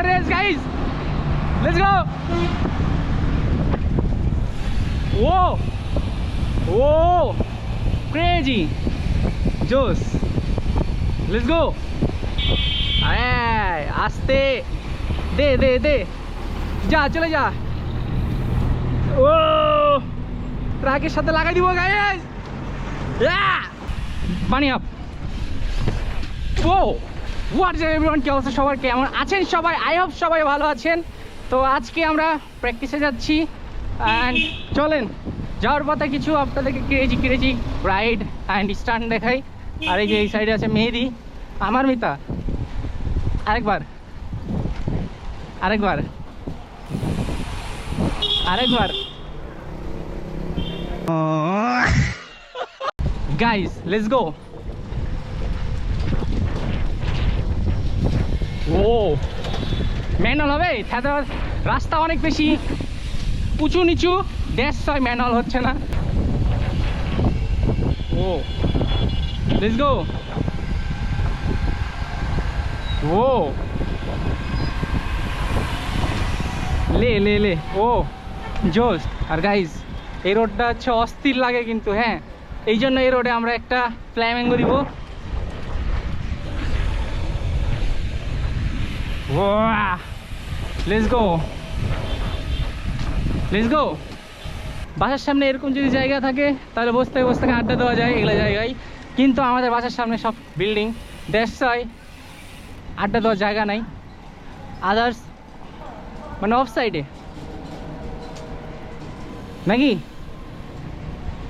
the race, guys. Let's go. Whoa. Whoa. Crazy. Joss. Let's go. আয় আস্তে দে দে দে যা চলে যা ও ট্রাকের সাথে লাগাই দিব গাইস বানি আপ ও অবস্থা? সবার কেমন আছেন সবাই? আই হোপ সবাই ভালো আছেন। তো আজকে আমরা প্র্যাকটিসে যাচ্ছি। অ্যান্ড চলেন, যাওয়ার পথে কিছু আপনাদেরকে crazy crazy ride and stunt দেখাই। আর এই যে এই সাইডে আছে মেহেদি, আমার মিতা। আরেকবার। আরেকবার। আরেকবার। গাইস লেটস গো ও। ম্যানুয়াল হবে? রাস্তা অনেক বেশি উঁচু নিচু। ড্যাশ হয়, ম্যানুয়াল হচ্ছে না। ও। লেটস গো ও। লে লে লে। ও জোস আর গাইজ এই রোডটা হচ্ছে অস্থির লাগে কিন্তু হ্যাঁ? এই জন্য এই রোডে আমরা একটা ফ্ল্যামেঙ্গো দিব। লেটস গো লেটস গো বাসার সামনে এরকম যদি জায়গা থাকে, তাহলে বসতে বসতে আড্ডা দেওয়া যায় এগুলো জায়গায়। কিন্তু আমাদের বাসার সামনে সব বিল্ডিং দ্যাটস হয় আড্ডা দেওয়ার জায়গা নাই। আদার্স মানে অফ সাইডে নাকি?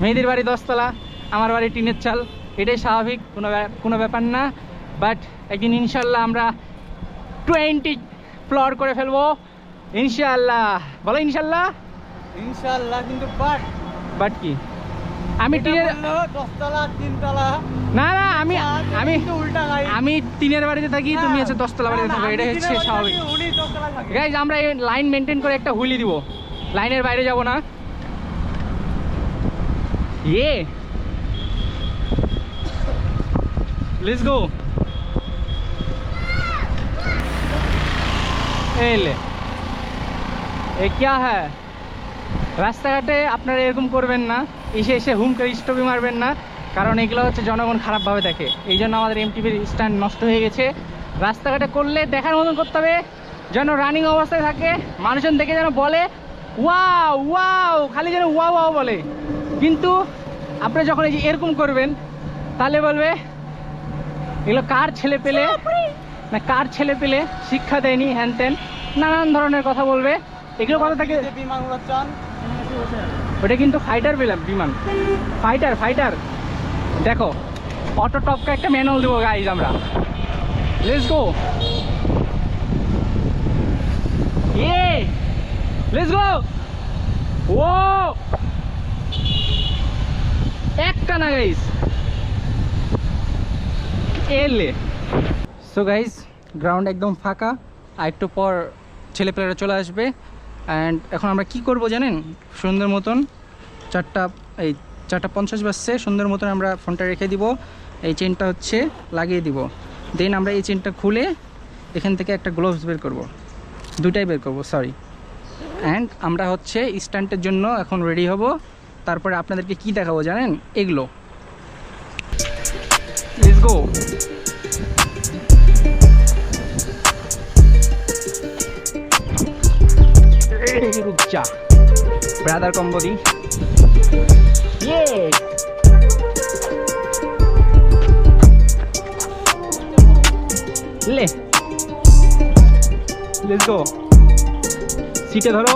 মেয়েদের বাড়ি দশতলা, আমার বাড়ি টিনের চাল, এটাই স্বাভাবিক, কোনো কোনো ব্যাপার না। বাট একদিন ইনশাল্লাহ আমরা টোয়েন্টি ফ্লোর করে ফেলব। ইনশাল্লাহ বলো ইনশাল্লাহ ইনশাআল্লাহ কিন্তু বাট বাট কি? আমি টিনের দশতলা তিনতলা। না না আমি আমি আমি টিনের বাড়িতে থাকি তুমি হচ্ছে দশতলা বাড়িতে থাকো এটাই হচ্ছে স্বাভাবিক। গাইজ আমরা এই লাইন মেনটেন করে একটা হুইলি দিব। লাইনের বাইরে যাব না। ইয়ে লেটস গো এল এ কিয়া হ্যাঁ রাস্তাঘাটে আপনারা এরকম করবেন না, এসে এসে হুম করে স্টপি মারবেন না, কারণ এগুলো হচ্ছে জনগণ খারাপভাবে দেখে। এই জন্য আমাদের এমটিভির স্ট্যান্ড নষ্ট হয়ে গেছে। রাস্তাঘাটে করলে দেখার মতন করতে হবে, যেন রানিং অবস্থায় থাকে, মানুষজন দেখে যেন বলে, ওয়াও ওয়াও, খালি যেন ওয়া ওয়াও বলে। কিন্তু আপনি যখন এই যে এরকম করবেন, তাহলে বলবে, এগুলো কার ছেলে পেলে? কার ছেলে পেলে শিক্ষা দেয়নি হ্যান ত্যান নানান ধরনের কথা বলবে। এগুলো কথা থাকে ওটা কিন্তু ফাইটার পেলাম বিমান। ফাইটার ফাইটার দেখো অটো টপকে একটা ম্যানুয়াল দেবো গাইজ আমরা। লেটস গো লেটস গো ও! একটা না গাইজ এলে। সো গাইজ গ্রাউন্ড একদম ফাঁকা। আর একটু পর ছেলেপেলেরা চলে আসবে। অ্যান্ড এখন আমরা কি করব জানেন? সুন্দর মতন চারটা, এই চারটা পঞ্চাশ বাজছে। সুন্দর মতন আমরা ফোনটা রেখে দিব। এই চেনটা হচ্ছে লাগিয়ে দিব। দেন আমরা এই চেনটা খুলে এখান থেকে একটা গ্লোভস বের করব। দুটাই বের করব সরি অ্যান্ড আমরা হচ্ছে স্ট্যান্ডের জন্য এখন রেডি হব। তারপরে আপনাদেরকে কি দেখাবো জানেন? এগুলো। লেটস গো ব্রাদার কম্বোদি ইয়ে লে লেটস গো সিটে ধরো।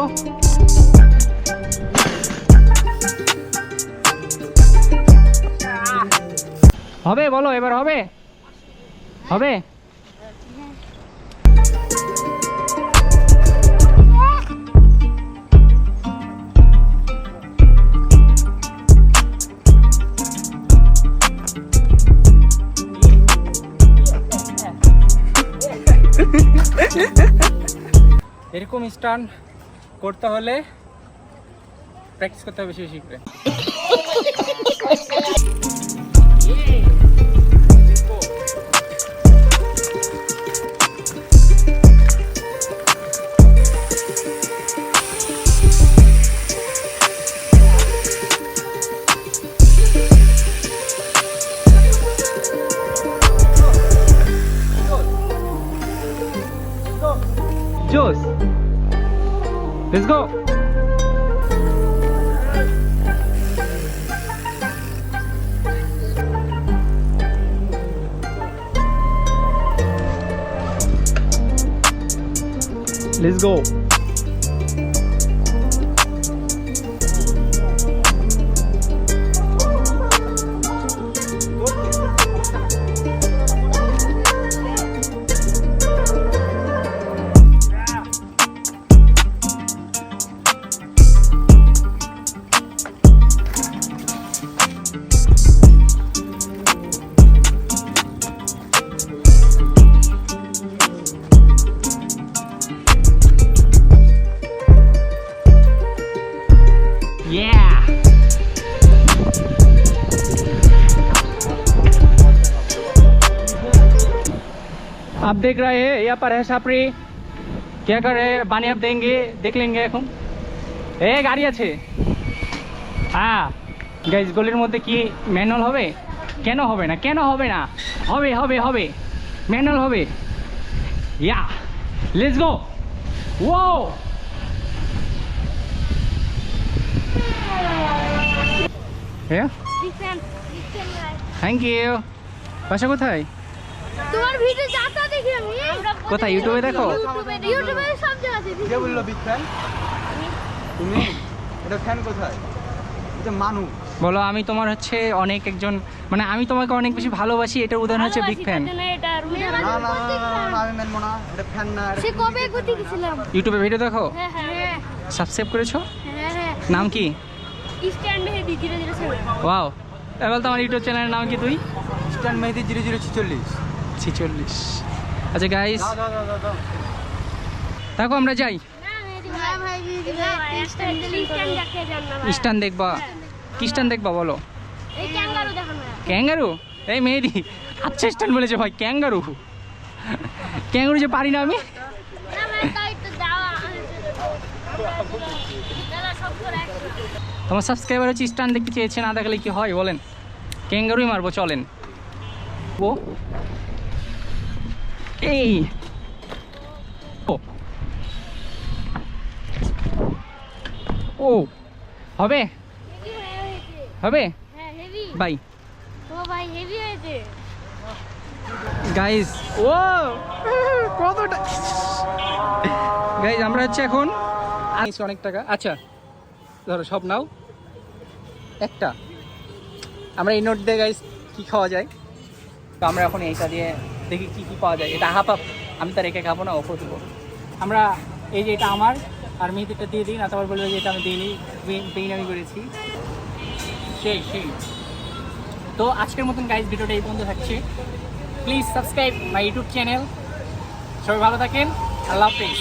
হবে বলো এবার হবে। হবে? এরকম স্টান করতে হলে প্র্যাকটিস করতে হবে বেশি বেশি করে। লেটস গো লেটস গো आप देख रहे हैं यहाँ पर है छापरी क्या कर रहे हैं पानी आप देंगे देख लेंगे এখন এ গাড়ি আছে হ্যাঁ গাইজ গলির মধ্যে কি ম্যানুয়াল হবে কেন হবে না কেন হবে না হবে হবে হবে ম্যানুয়াল হবে ইয়া লেটস গো ও হ্যাঁ থ্যাংক ইউ বাসা কোথায়? তোমার ভিডিও যাতা দেখি আমি। কোথায়? ইউটিউবে দেখো? ইউটিউবে সব জায়গাতে কে বলল বিগ ফ্যান তুমি? এটা ফ্যান কোথায়? এটা মানু। বলো আমি তোমার হচ্ছে অনেক একজন মানে আমি তোমাকে অনেক বেশি ভালোবাসি এটার উদাহরণ হচ্ছে বিগ ফ্যান ইউটিউবে ভিডিও দেখো? হ্যাঁ হ্যাঁ সাবস্ক্রাইব করেছ? হ্যাঁ হ্যাঁ। নাম কি? স্ট্যান্ডে ওয়াও এবার তোমার ইউটিউব চ্যানেলের নাম কি তুই? স্ট্যান্ড মেহেদি জিরো জিরো ছিচল্লিশ। ছিচল্লিশ। আচ্ছা গাইস দেখো আমরা যাই। স্টান দেখবা। দেখবা বলো। এই ক্যাঙ্গারু দেখান না ক্যাঙ্গারু এই মেহেদি। আচ্ছা স্টান বলেছে ভাই ক্যাঙ্গারু ক্যাঙ্গারু যে পারি না আমি। না ভাই তাই তো দাও দাদা সব করে একসাথে। তোমার সাবস্ক্রাইবার হচ্ছে স্টান দেখতে চেয়েছে না দেখালে কি হয়? বলেন। ক্যাঙ্গারুই মারবো চলেন। ও। এই। ও। ও। হবে? হয়ে হবে? হ্যাঁ হেভি বাই। ও ভাই হেভি হয়েছে। গাইজ ও! কতটা গাইজ আমরা হচ্ছে এখন অনেক টাকা। আচ্ছা। ধরো, সব নাও। একটা। আমরা এই নোট দিয়ে গাইজ কি খাওয়া যায়? তো আমরা এখন এইটা দিয়ে দেখি কি কি পাওয়া যায়। এটা হাফ হাফ আমি তার একে খাব না ওপর দেবো। আমরা এই যে এটা আমার, আর মেয়েদেরটা দিয়ে দিই, না তারপর বলব যে এটা আমি দিইনি। পেইন আমি করেছি। সেই সেই। তো আজকের মতন গাইজ ভিডিওটা এই পর্যন্ত থাকছে। Please subscribe my YouTube channel সবাই ভালো থাকেন। আল্লাহ হাফিজ।